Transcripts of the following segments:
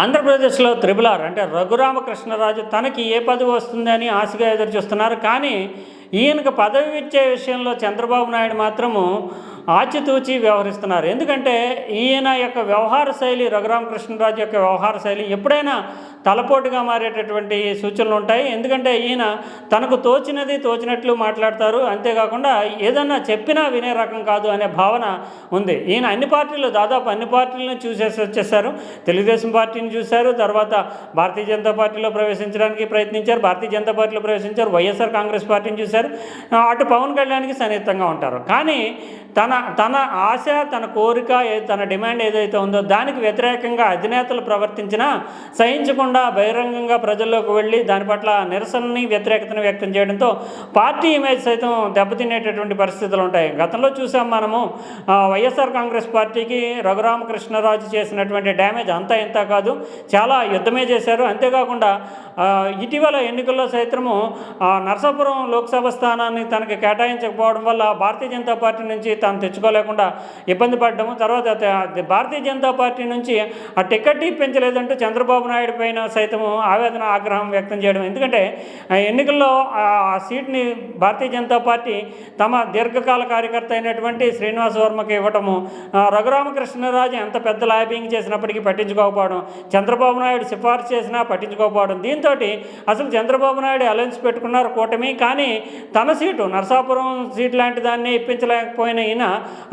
ఆంధ్రప్రదేశ్లో త్రిబులార్ ఆర్ అంటే రఘురామకృష్ణరాజు తనకి ఏ పదవి వస్తుందని ఆశగా ఎదురు చూస్తున్నారు. కానీ ఈయనకు పదవి ఇచ్చే విషయంలో చంద్రబాబు నాయుడు మాత్రము ఆచితూచి వ్యవహరిస్తున్నారు. ఎందుకంటే ఈయన యొక్క వ్యవహార శైలి రఘురామకృష్ణరాజు యొక్క వ్యవహార శైలి ఎప్పుడైనా తలపోటుగా మారేటటువంటి సూచనలు ఉంటాయి. ఎందుకంటే ఈయన తనకు తోచినది తోచినట్లు మాట్లాడతారు. అంతేకాకుండా ఏదన్నా చెప్పినా వినే రకం కాదు అనే భావన ఉంది. ఈయన అన్ని పార్టీలు దాదాపు అన్ని పార్టీలను చూసేసి వచ్చేసారు. తెలుగుదేశం పార్టీని చూశారు. తర్వాత భారతీయ జనతా పార్టీలో ప్రవేశించడానికి ప్రయత్నించారు. భారతీయ జనతా పార్టీలో ప్రవేశించారు. వైఎస్ఆర్ కాంగ్రెస్ పార్టీని చూశారు. అటు పవన్ కళ్యాణ్కి సన్నిహితంగా ఉంటారు. కానీ తన తన తన ఆశ తన కోరిక తన డిమాండ్ ఏదైతే ఉందో దానికి వ్యతిరేకంగా అధినేతలు ప్రవర్తించినా సహించకుండా బహిరంగంగా ప్రజల్లోకి వెళ్ళి దాని పట్ల నిరసనని వ్యతిరేకతను వ్యక్తం చేయడంతో పార్టీ ఇమేజ్ సైతం దెబ్బతినేటటువంటి పరిస్థితులు ఉంటాయి. గతంలో చూసాం మనము వైఎస్ఆర్ కాంగ్రెస్ పార్టీకి రఘురామకృష్ణరాజు చేసినటువంటి డ్యామేజ్ అంతా ఇంత కాదు చాలా యుద్ధమే చేశారు. అంతేకాకుండా ఇటీవల ఎన్నికల్లో సైతము నరసాపురం లోక్సభ స్థానాన్ని తనకి కేటాయించకపోవడం వల్ల భారతీయ జనతా పార్టీ నుంచి తన తెచ్చుకోలేకుండా ఇబ్బంది పడ్డము. తర్వాత భారతీయ జనతా పార్టీ నుంచి ఆ టికెట్ ఇప్పించలేదంటూ చంద్రబాబు నాయుడు పైన సైతము ఆవేదన ఆగ్రహం వ్యక్తం చేయడం. ఎందుకంటే ఆ ఎన్నికల్లో ఆ సీట్ని భారతీయ జనతా పార్టీ తమ దీర్ఘకాల కార్యకర్త అయినటువంటి శ్రీనివాస వర్మకి ఇవ్వటము రఘురామకృష్ణరాజు ఎంత పెద్ద లాబింగ్ చేసినప్పటికీ పట్టించుకోకపోవడం చంద్రబాబు నాయుడు సిఫార్సు చేసినా పట్టించుకోకపోవడం దీంతో అసలు చంద్రబాబు నాయుడు అలయన్స్ పెట్టుకున్నారు కూటమి. కానీ తన సీటు నరసాపురం సీట్ లాంటి దాన్ని ఇప్పించలేకపోయిన ఈయన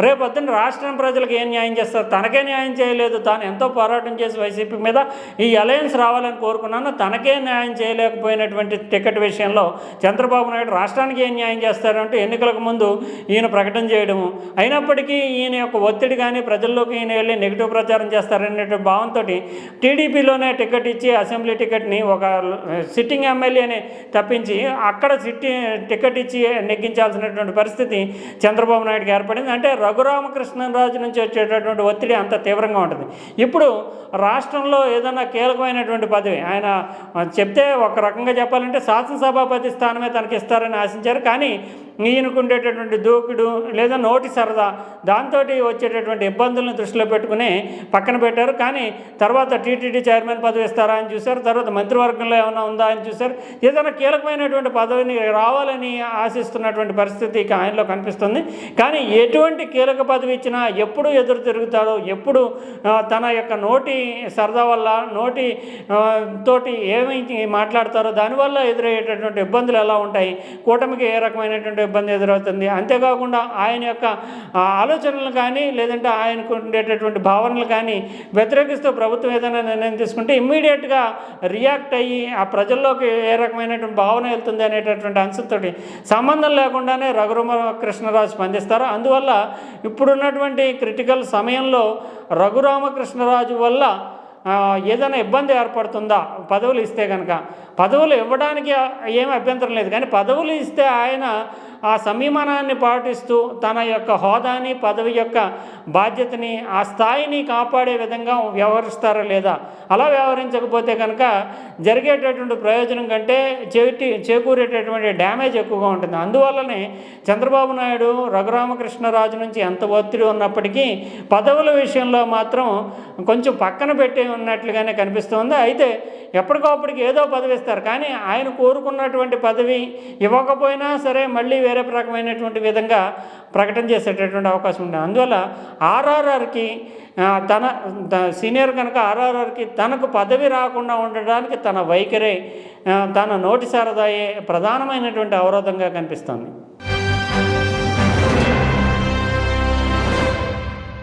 రేపొద్దున రాష్ట్రం ప్రజలకు ఏం న్యాయం చేస్తారు? తనకే న్యాయం చేయలేదు. తాను ఎంతో పోరాటం చేసి వైసీపీ మీద ఈ అలయన్స్ రావాలని కోరుకున్నాను. తనకే న్యాయం చేయలేకపోయినటువంటి టికెట్ విషయంలో చంద్రబాబు నాయుడు రాష్ట్రానికి ఏం న్యాయం చేస్తారంటే ఎన్నికలకు ముందు ఈయన ప్రకటన చేయడము. అయినప్పటికీ ఈయన యొక్క ఒత్తిడి కానీ ప్రజల్లోకి ఈయన వెళ్ళి నెగిటివ్ ప్రచారం చేస్తారనేటువంటి భావంతో టీడీపీలోనే టికెట్ ఇచ్చి అసెంబ్లీ టికెట్ని ఒక సిట్టింగ్ ఎమ్మెల్యేని తప్పించి అక్కడ సిట్టి టికెట్ ఇచ్చి నెగ్గించాల్సినటువంటి పరిస్థితి చంద్రబాబు నాయుడుకి ఏర్పడింది. అంటే రఘురామకృష్ణరాజు నుంచి వచ్చేటటువంటి ఒత్తిడి అంత తీవ్రంగా ఉంటుంది. ఇప్పుడు రాష్ట్రంలో ఏదైనా కీలకమైనటువంటి పదవి ఆయన చెప్తే ఒక రకంగా చెప్పాలంటే శాసనసభాపతి స్థానమే తనకి ఇస్తారని ఆశించారు. కానీ ఈయనకు ఉండేటటువంటి దూకుడు లేదా నోటి సరదా దాంతో వచ్చేటటువంటి ఇబ్బందులను దృష్టిలో పెట్టుకుని పక్కన పెట్టారు. కానీ తర్వాత టీటీడీ చైర్మన్ పదవి ఇస్తారా అని చూశారు. తర్వాత మంత్రివర్గంలో ఏమైనా ఉందా అని చూశారు. ఏదైనా కీలకమైనటువంటి పదవిని రావాలని ఆశిస్తున్నటువంటి పరిస్థితి ఆయనలో కనిపిస్తుంది. కానీ ఎటువంటి కీలక పదవి ఇచ్చినా ఎప్పుడు ఎదురు తిరుగుతాడో ఎప్పుడు తన యొక్క నోటి సరదా వల్ల నోటి తోటి ఏమి మాట్లాడతారో దానివల్ల ఎదురయ్యేటటువంటి ఇబ్బందులు ఎలా ఉంటాయి? కూటమికి ఏ రకమైనటువంటి ఇబ్బంది ఎదురవుతుంది? అంతేకాకుండా ఆయన యొక్క ఆలోచనలు కానీ లేదంటే ఆయనకు ఉండేటటువంటి భావనలు కానీ వ్యతిరేకిస్తూ ప్రభుత్వం ఏదైనా నిర్ణయం తీసుకుంటే ఇమ్మీడియట్గా రియాక్ట్ అయ్యి ఆ ప్రజల్లోకి ఏ రకమైనటువంటి భావన వెళ్తుంది అనేటటువంటి అంశంతో సంబంధం లేకుండానే రఘురమ కృష్ణరాజు స్పందిస్తారు. అందువల్ల ఇప్పుడున్నటువంటి క్రిటికల్ సమయంలో రఘురామకృష్ణరాజు వల్ల ఏదైనా ఇబ్బంది ఏర్పడుతుందా? పదవులు ఇస్తే కనుక పదవులు ఇవ్వడానికి ఏం అభ్యంతరం లేదు. కానీ పదవులు ఇస్తే ఆయన ఆ సంయమనాన్ని పాటిస్తూ తన యొక్క హోదాని పదవి యొక్క బాధ్యతని ఆ స్థాయిని కాపాడే విధంగా వ్యవహరిస్తారా లేదా? అలా వ్యవహరించకపోతే కనుక జరిగేటటువంటి ప్రయోజనం కంటే చేటి చేకూరేటటువంటి డ్యామేజ్ ఎక్కువగా ఉంటుంది. అందువల్లనే చంద్రబాబు నాయుడు రఘురామకృష్ణరాజు నుంచి ఎంత ఒత్తిడి ఉన్నప్పటికీ పదవుల విషయంలో మాత్రం కొంచెం పక్కన పెట్టి ఉన్నట్లుగానే కనిపిస్తుంది. అయితే ఎప్పటికప్పటికి ఏదో పదవి ఇస్తారు కానీ ఆయన కోరుకున్నటువంటి పదవి ఇవ్వకపోయినా సరే మళ్ళీ వేరే రకమైనటువంటి విధంగా ప్రకటన చేసేటటువంటి అవకాశం ఉంది. అందువల్ల ఆర్ఆర్ఆర్కి తన సీనియర్ కనుక ఆర్ఆర్ఆర్కి తనకు పదవి రాకుండా ఉండడానికి తన వైఖరే తన నోటి సారదాయే ప్రధానమైనటువంటి అవరోధంగా కనిపిస్తుంది.